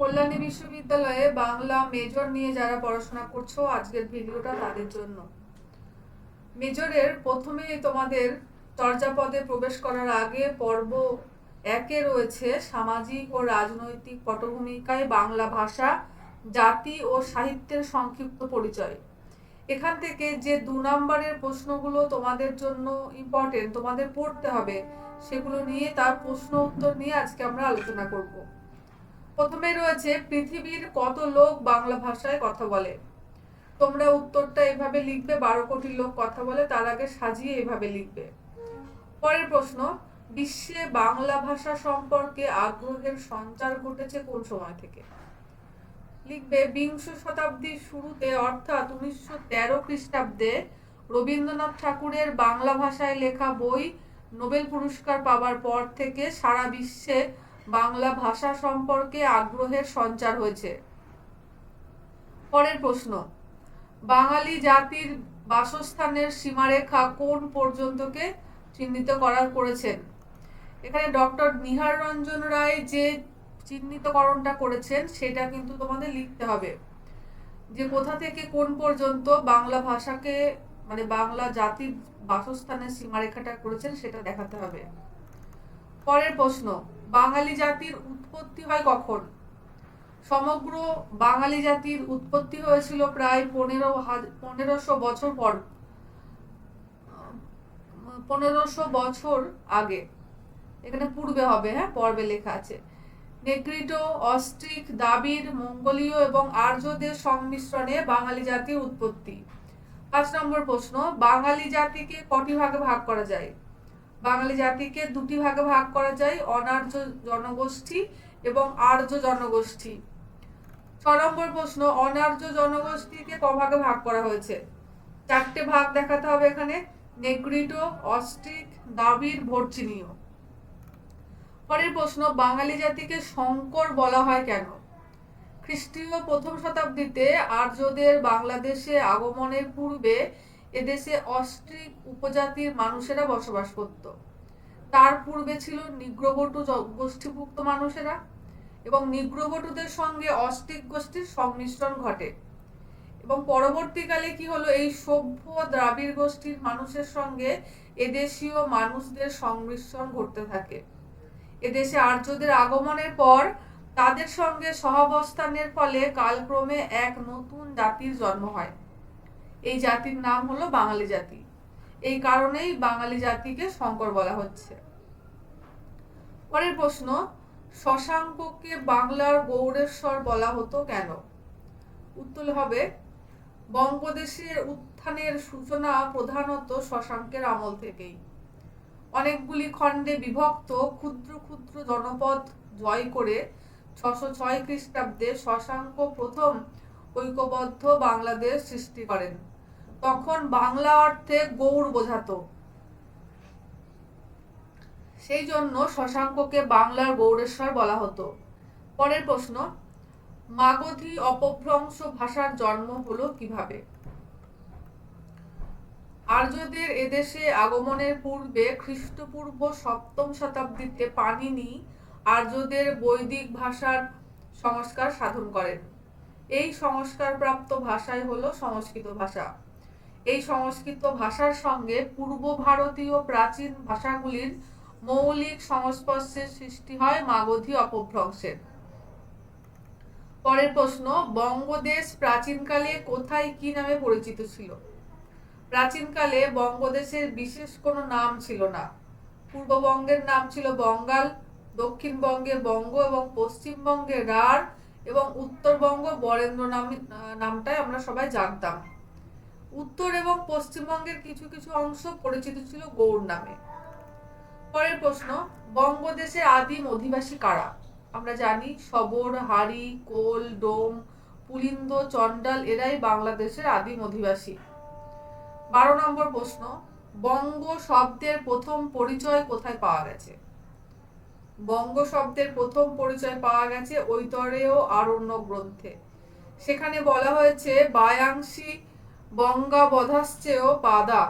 কল্যাণী বিশ্ববিদ্যালয়ে বাংলা মেজর নিয়ে যারা পড়াশোনা করছ, আজকের ভিডিওটা তাদের জন্য। মেজরের প্রথমেই তোমাদের চর্যাপদে প্রবেশ করার আগে পর্ব একে রয়েছে, সামাজিক ও রাজনৈতিক পটভূমিকায় বাংলা ভাষা, জাতি ও সাহিত্যের সংক্ষিপ্ত পরিচয়। এখান থেকে যে দু নম্বরের প্রশ্নগুলো তোমাদের জন্য ইম্পর্টেন্ট তোমাদের পড়তে হবে, সেগুলো নিয়ে তার প্রশ্ন উত্তর নিয়ে আজকে আমরা আলোচনা করব। প্রথমে রয়েছে, পৃথিবীর কত লোক বাংলা ভাষায় কথা বলে? তোমরা উত্তরটা এভাবে লিখবে, বারো কোটি লোক কথা বলে, তার আগে সাজিয়ে এভাবে লিখবে। পরের প্রশ্ন, বিশ্বে বাংলা ভাষা সম্পর্কে আগ্রহের সঞ্চার ঘটেছে কোন সময় থেকে? লিখবে, বিংশ শতাব্দীর শুরুতে, অর্থাৎ উনিশশো তেরো খ্রিস্টাব্দে রবীন্দ্রনাথ ঠাকুরের বাংলা ভাষায় লেখা বই নোবেল পুরস্কার পাওয়ার পর থেকে সারা বিশ্বে বাংলা ভাষা সম্পর্কে আগ্রহের সঞ্চার হয়েছে। পরের প্রশ্ন, বাঙালি জাতির বাসস্থানের সীমারেখা কোন পর্যন্তকে চিহ্নিত করার করেছেন? এখানে ডক্টর নিহার রঞ্জন রায় যে চিহ্নিতকরণটা করেছেন, সেটা কিন্তু তোমাদের লিখতে হবে। যে কোথা থেকে কোন পর্যন্ত বাংলা ভাষাকে মানে বাংলা জাতির বাসস্থানের সীমারেখাটা করেছেন, সেটা দেখাতে হবে। পরের প্রশ্ন বাঙালি জাতির উৎপত্তি হয় কখন? সমগ্র বাঙালি জাতির উৎপত্তি হয়েছিল প্রায় পনেরো পনেরোশো বছর পর, পনেরোশো বছর আগে। এখানে পূর্বে হবে হ্যাঁ পর্বে লেখা আছে। নেগ্রিটো অস্ট্রিক, দাবির, মঙ্গোলীয় এবং আর্যদের সংমিশ্রণে বাঙালি জাতির উৎপত্তি। পাঁচ নম্বর প্রশ্ন, বাঙালি জাতিকে কটি ভাগে ভাগ করা যায়? বাঙালি জাতিকে দুটি ভাগে ভাগ করা যায়, অনার্য জনগোষ্ঠী এবং আর্য জনগোষ্ঠী। ছ নম্বর প্রশ্ন, অনার্য জনগোষ্ঠীকে ক ভাগে ভাগ করা হয়েছে? চারটে ভাগ দেখাতে হবে এখানে, নেগ্রিটো অস্ট্রিক দাবির ভর্চিনীয় পরের প্রশ্ন, বাঙালি জাতিকে শঙ্কর বলা হয় কেন? খ্রিস্টীয় প্রথম শতাব্দীতে আর্যদের বাংলাদেশে আগমনের পূর্বে এদেশে অস্ট্রিক উপজাতির মানুষেরা বসবাস করত। তার পূর্বে ছিল নিগ্রবটু গোষ্ঠীভুক্ত মানুষেরা এবং নিগ্রবটুদের সঙ্গে অস্ট্রিক গোষ্ঠীর সংমিশ্রণ ঘটে। এবং পরবর্তীকালে কি হলো, এই সভ্য দ্রাবিড় গোষ্ঠীর মানুষের সঙ্গে এদেশীয় মানুষদের সংমিশ্রণ ঘটতে থাকে। এদেশে আর্যদের আগমনের পর তাদের সঙ্গে সহাবস্থানের ফলে কালক্রমে এক নতুন জাতির জন্ম হয়। এই জাতির নাম হলো বাঙালি জাতি। এই কারণেই বাঙালি জাতিকে শঙ্কর বলা হচ্ছে। পরের প্রশ্ন, শশাঙ্ককে বাংলার গৌরেশ্বর বলা হতো কেন? উত্তর হবে, বঙ্গদেশের উত্থানের সূচনা প্রধানত শশাঙ্কের আমল থেকেই। অনেকগুলি খণ্ডে বিভক্ত ক্ষুদ্র ক্ষুদ্র জনপদ জয় করে ছশো ছয় খ্রিস্টাব্দে শশাঙ্ক প্রথম ঐক্যবদ্ধ বাংলাদেশ সৃষ্টি করেন। তখন বাংলা অর্থে গৌড় বোঝাতো। সেই জন্য শশাঙ্ককে বাংলার গৌড়েশ্বর বলা হতো। পরের প্রশ্ন, মাগধী অপভ্রংশ ভাষার জন্ম হলো কীভাবে? আর্যদের এদেশে আগমনের পূর্বে খ্রিস্টপূর্ব সপ্তম শতাব্দীতে পানিনি আর্যদের বৈদিক ভাষার সংস্কার সাধন করেন। এই সংস্কারপ্রাপ্ত ভাষাই হলো সংস্কৃত ভাষা। এই সংস্কৃত ভাষার সঙ্গে পূর্ব ভারতীয় প্রাচীন ভাষাগুলির মৌলিক সংস্পর্শের সৃষ্টি হয় মাগধী অপভ্রংশের। পরের প্রশ্ন, বঙ্গদেশ প্রাচীনকালে কোথায় কি নামে পরিচিত ছিল? প্রাচীনকালে বঙ্গদেশের বিশেষ কোনো নাম ছিল না। পূর্ববঙ্গের নাম ছিল বঙ্গাল দক্ষিণবঙ্গে বঙ্গ এবং পশ্চিমবঙ্গে রাঢ় এবং উত্তরবঙ্গ বরেন্দ্র নাম নামটাই আমরা সবাই জানতাম। উত্তর এবং পশ্চিমবঙ্গের কিছু কিছু অংশ পরিচিত ছিল গৌড় নামে। পরের প্রশ্ন, বঙ্গদেশের আদিম অধিবাসী কারা? আমরা জানি সবর হাড়ি কোল, ডোম, পুলিন্দ চন্ডাল এরাই বাংলাদেশের আদিম অধিবাসী। বারো নম্বর প্রশ্ন, বঙ্গ শব্দের প্রথম পরিচয় কোথায় পাওয়া গেছে? বঙ্গ শব্দের প্রথম পরিচয় পাওয়া গেছে ঐতরেয় আরণ্য গ্রন্থে। সেখানে বলা হয়েছে, বায়াংশী বঙ্গাবধাশ্চেয় পাদা।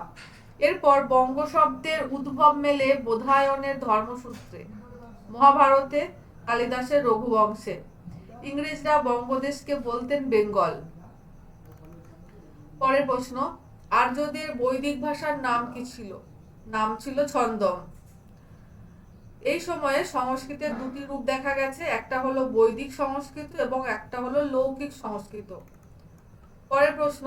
এরপর বঙ্গ শব্দের উদ্ভব মেলে বোধায়নের ধর্মসূত্রে। মহাভারতে কালিদাসের রঘুবংশে। ইংরেজরা বঙ্গদেশকে বলতেন বেঙ্গল। পরের প্রশ্ন, আর্যদের বৈদিক ভাষার নাম কি ছিল? নাম ছিল ছন্দম। এই সময়ে সংস্কৃতের দুটি রূপ দেখা গেছে, একটা হলো বৈদিক সংস্কৃত এবং একটা হলো লৌকিক সংস্কৃত। পরের প্রশ্ন,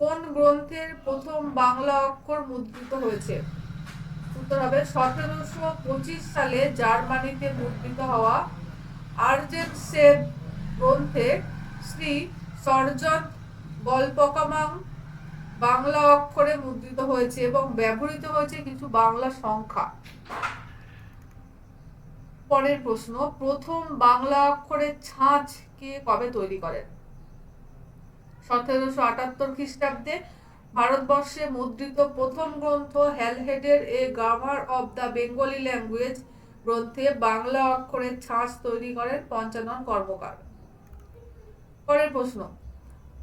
কোন গ্রন্থের প্রথম বাংলা অক্ষর মুদ্রিত হয়েছে? উত্তর হবে, সতেরোশো পঁচিশ সালে জার্মানিতে মুদ্রিত হওয়া আর্জেন সেব গ্রন্থে শ্রী সর্জন গল্পকামাং বাংলা অক্ষরে মুদ্রিত হয়েছে এবং ব্যবহৃত হয়েছে কিছু বাংলা সংখ্যা। পরের প্রশ্ন, প্রথম বাংলা অক্ষরের ছাঁচ কে কবে তৈরি করেন? সতেরোশো আটাত্তর খ্রিস্টাব্দে ভারতবর্ষে মুদ্রিত প্রথম গ্রন্থ হ্যালহেডের a grammar of the Bengali language গ্রন্থে বাংলা অক্ষরের ছাঁচ তৈরি করেন পঞ্চানন কর্মকার। পরের প্রশ্ন,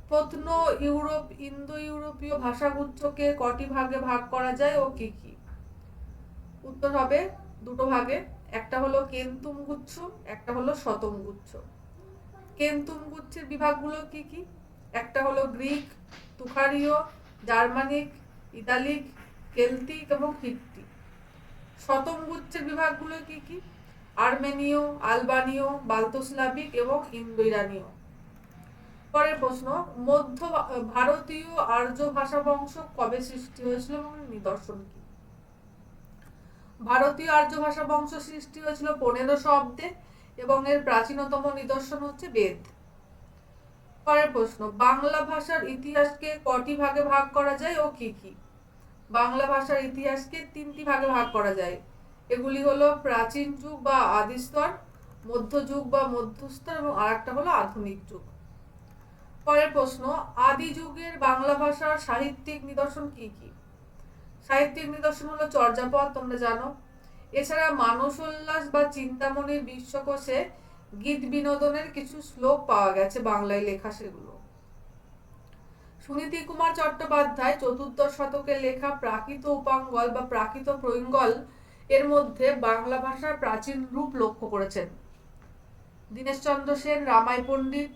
প্রত্ন ইউরোপ ইন্দো ইউরোপীয় ভাষাগুচ্ছকে কটি ভাগে ভাগ করা যায় ও কি কি? উত্তর হবে দুটো ভাগে একটা হলো কেন্তুম গুচ্ছ, একটা হলো শতম গুচ্ছ। কেন্তুম গুচ্ছের বিভাগগুলো কি কি? একটা হলো গ্রিক, তুখারীয়, জার্মানিক, ইতালিক, কেলতিক এবং হিত্তি শতম গুচ্ছের বিভাগগুলো কি কি? আর্মেনীয়, আলবানীয়, বাল্তোস্লাভিক এবং ইন্দো ইরানীয় পরের প্রশ্ন, মধ্য ভারতীয় আর্য ভাষা বংশ কবে সৃষ্টি হয়েছিল এবং নিদর্শন কি? ভারতীয় আর্য ভাষা বংশ সৃষ্টি হয়েছিল পনেরোশো অব্দে এবং এর প্রাচীনতম নিদর্শন হচ্ছে বেদ। পরের প্রশ্ন, বাংলা ভাষার ইতিহাসকে কটি ভাগে ভাগ করা যায় ও কি কি? বাংলা ভাষার ইতিহাসকে তিনটি ভাগে ভাগ করা যায়। এগুলি হলো প্রাচীন যুগ বা আদিস্তর মধ্যযুগ বা মধ্যস্তর এবং আরেকটা হলো আধুনিক যুগ। পরের প্রশ্ন, আদি যুগের বাংলা ভাষার সাহিত্যিক নিদর্শন কি কি? সাহিত্যিক নিদর্শন হলো চর্যাপদ, তোমরা জানো। এছাড়া মানস উল্লাস বা চিন্তামণির বিশ্বকোষে গীত বিনোদনের কিছু শ্লোক পাওয়া গেছে বাংলায় লেখা সেগুলো। সুনীতি কুমার চট্টোপাধ্যায় চতুর্দশ শতকে লেখা প্রাকৃত উপাঙ্গল বা প্রাকৃত প্রৈঙ্গল এর মধ্যে বাংলা ভাষার প্রাচীন রূপ লক্ষ্য করেছেন। দীনেশচন্দ্র সেন রামায় পণ্ডিত,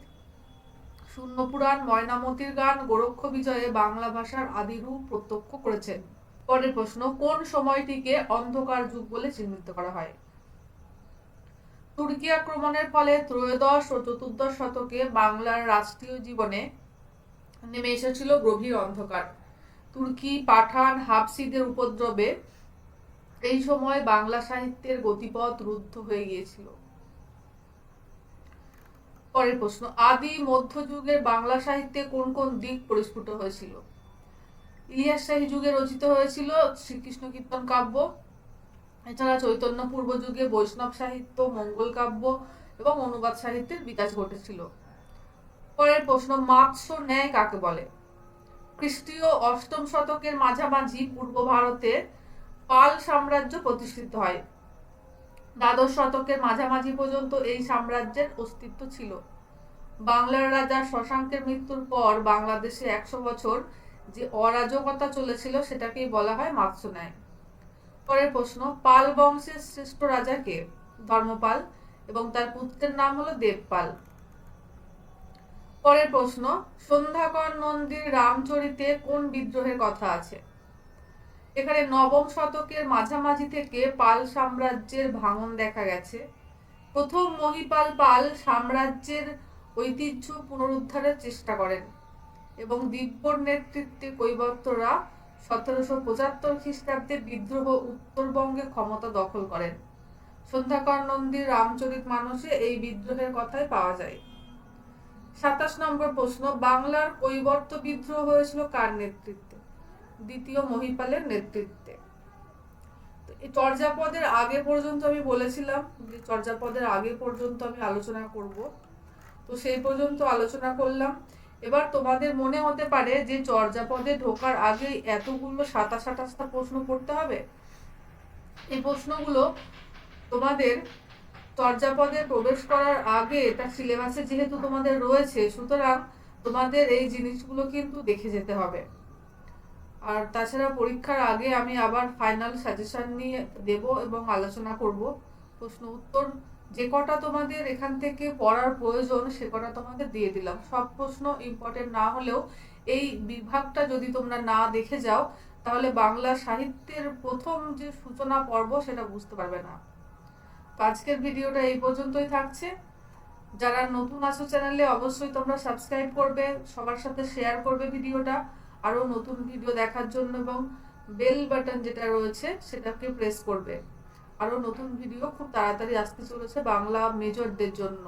শূন্যপুরাণ, ময়নামতির গান গোরক্ষ বিজয়ে বাংলা ভাষার আদি রূপ প্রত্যক্ষ করেছেন। পরের প্রশ্ন, কোন সময়টিকে অন্ধকার যুগ বলে চিহ্নিত করা হয়? তুর্কি আক্রমণের ফলে ত্রয়োদশ ও চতুর্দশ শতকে বাংলার রাষ্ট্রীয় জীবনে নেমে এসেছিল গভীর অন্ধকার। তুর্কি পাঠান হাফসিদের উপদ্রবে এই সময় বাংলা সাহিত্যের গতিপথ রুদ্ধ হয়ে গিয়েছিল। পরের প্রশ্ন, আদি মধ্যযুগের বাংলা সাহিত্যে কোন কোন দিক পরিস্ফুট হয়েছিল? ইলিয়াস শাহী যুগে রচিত হয়েছিল শ্রীকৃষ্ণ কীর্তন কাব্য। এছাড়া চৈতন্য পূর্ব যুগে বৈষ্ণব সাহিত্য, মঙ্গল কাব্য এবং অনুবাদ সাহিত্যের বিকাশ ঘটেছিল। পরের প্রশ্ন, মাৎস্য ন্যায় কাকে বলে? খ্রিস্টীয় অষ্টম শতকের মাঝামাঝি পূর্ব ভারতে পাল সাম্রাজ্য প্রতিষ্ঠিত হয়। দ্বাদশ শতকের মাঝামাঝি পর্যন্ত এই সাম্রাজ্যের অস্তিত্ব ছিল। বাংলার রাজা শশাঙ্কের মৃত্যুর পর বাংলাদেশে একশো বছর যে অরাজকতা চলেছিল সেটাকেই বলা হয় মাৎস্য ন্যায় পরের প্রশ্ন, পাল বংশের শ্রেষ্ঠ রাজা কে? ধর্মপাল এবং তার পুত্রের নাম হলো দেবপাল। পরের প্রশ্ন, সন্ধ্যাকর নন্দীর রামচরিতে কোন বিদ্রোহের কথা আছে? এখানে নবম শতকের মাঝামাঝি থেকে পাল সাম্রাজ্যের ভাঙন দেখা গেছে? প্রথম মহিপাল পাল সাম্রাজ্যের ঐতিহ্য পুনরুদ্ধারের চেষ্টা করেন। এবং দিব্যর নেতৃত্বে কৈবর্তরা সতেরোশো পঁচাত্তর খ্রিস্টাব্দে বিদ্রোহ উত্তরবঙ্গে ক্ষমতা দখল করেন। সন্ধ্যাকর নন্দীর রামচরিত মানুষে এই বিদ্রোহের কথাই পাওয়া যায়। সাতাশ নম্বর প্রশ্ন, বাংলার কৈবর্ত বিদ্রোহ হয়েছিল কার নেতৃত্বে? দ্বিতীয় মহিপালের নেতৃত্বে। এই চর্যাপদের আগে পর্যন্ত আমি বলেছিলাম, যে চর্যাপদের আগে পর্যন্ত আমি আলোচনা করব। তো সেই পর্যন্ত আলোচনা করলাম। এবার তোমাদের মনে হতে পারে যে চর্যাপদে ঢোকার আগে এতগুলো সাতাশ আঠাশটা প্রশ্ন পড়তে হবে। এই প্রশ্নগুলো তোমাদের চর্যাপদে প্রবেশ করার আগে তার সিলেবাসে যেহেতু তোমাদের রয়েছে, সুতরাং তোমাদের এই জিনিসগুলো কিন্তু দেখে যেতে হবে। আর তাছাড়া পরীক্ষার আগে আমি আবার ফাইনাল সাজেশন নিয়ে দেব এবং আলোচনা করব। প্রশ্ন উত্তর যে কটা তোমাদের এখান থেকে পড়ার প্রয়োজন, সে কটা তোমাদের দিয়ে দিলাম। সব প্রশ্ন ইম্পর্টেন্ট না হলেও এই বিভাগটা যদি তোমরা না দেখে যাও, তাহলে বাংলা সাহিত্যের প্রথম যে সূচনা পর্ব সেটা বুঝতে পারবে না। তো আজকের ভিডিওটা এই পর্যন্তই থাকছে। যারা নতুন আছো চ্যানেলে, অবশ্যই তোমরা সাবস্ক্রাইব করবে, সবার সাথে শেয়ার করবে ভিডিওটা, আরও নতুন ভিডিও দেখার জন্য এবং বেল বাটন যেটা রয়েছে সেটাকে প্রেস করবে। আরও নতুন ভিডিও খুব তাড়াতাড়ি আসতে চলেছে বাংলা মেজরদের জন্য।